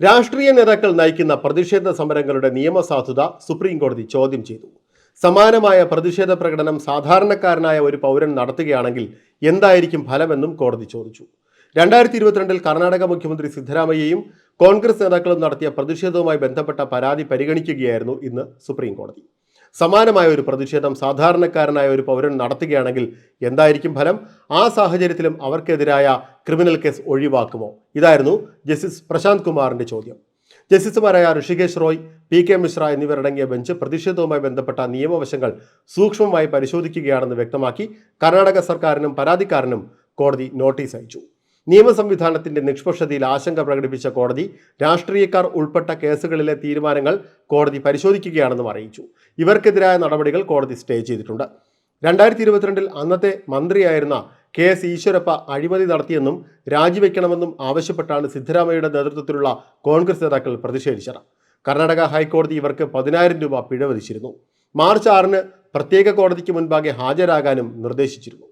രാഷ്ട്രീയ നേതാക്കൾ നയിക്കുന്ന പ്രതിഷേധ സമരങ്ങളുടെ നിയമസാധുത സുപ്രീംകോടതി ചോദ്യം ചെയ്തു. സമാനമായ പ്രതിഷേധ പ്രകടനം സാധാരണക്കാരനായ ഒരു പൗരൻ നടത്തുകയാണെങ്കിൽ എന്തായിരിക്കും ഫലമെന്നും കോടതി ചോദിച്ചു. രണ്ടായിരത്തി ഇരുപത്തിരണ്ടിൽ കർണാടക മുഖ്യമന്ത്രി സിദ്ധരാമയ്യയും കോൺഗ്രസ് നേതാക്കളും നടത്തിയ പ്രതിഷേധവുമായി ബന്ധപ്പെട്ട പരാതി പരിഗണിക്കുകയായിരുന്നു ഇന്ന് സുപ്രീം കോടതി സമാനമായ ഒരു പ്രതിഷേധം സാധാരണക്കാരനായ ഒരു പൗരൻ നടത്തുകയാണെങ്കിൽ എന്തായിരിക്കും ഫലം? ആ സാഹചര്യത്തിലും അവർക്കെതിരായ ക്രിമിനൽ കേസ് ഒഴിവാക്കുമോ? ഇതായിരുന്നു ജസ്റ്റിസ് പ്രശാന്ത് കുമാറിന്റെ ചോദ്യം. ജസ്റ്റിസുമാരായ ഋഷികേശ് റോയ് പി കെ മിശ്ര എന്നിവരടങ്ങിയ ബെഞ്ച് പ്രതിഷേധവുമായി ബന്ധപ്പെട്ട നിയമവശങ്ങൾ സൂക്ഷ്മമായി പരിശോധിക്കുകയാണെന്ന് വ്യക്തമാക്കി കർണാടക സർക്കാരിനും പരാതിക്കാരനും കോടതി നോട്ടീസ് അയച്ചു. നിയമ സംവിധാനത്തിന്റെ നിഷ്പക്ഷതയിൽ ആശങ്ക പ്രകടിപ്പിച്ച കോടതി രാഷ്ട്രീയക്കാർ ഉൾപ്പെട്ട കേസുകളിലെ തീരുമാനങ്ങൾ കോടതി പരിശോധിക്കുകയാണെന്നും അറിയിച്ചു. ഇവർക്കെതിരായ നടപടികൾ കോടതി സ്റ്റേ ചെയ്തിട്ടുണ്ട്. രണ്ടായിരത്തി ഇരുപത്തിരണ്ടിൽ അന്നത്തെ മന്ത്രിയായിരുന്ന കെ എസ് ഈശ്വരപ്പ അഴിമതി നടത്തിയെന്നും രാജിവെക്കണമെന്നും ആവശ്യപ്പെട്ടാണ് സിദ്ധരാമയ്യയുടെ നേതൃത്വത്തിലുള്ള കോൺഗ്രസ് നേതാക്കൾ പ്രതിഷേധിച്ചത്. കർണാടക ഹൈക്കോടതി ഇവർക്ക് പതിനായിരം രൂപ പിഴ വിധിച്ചിരുന്നു. മാർച്ച് ആറിന് പ്രത്യേക കോടതിക്ക് മുൻപാകെ ഹാജരാകാനും നിർദ്ദേശിച്ചിരുന്നു.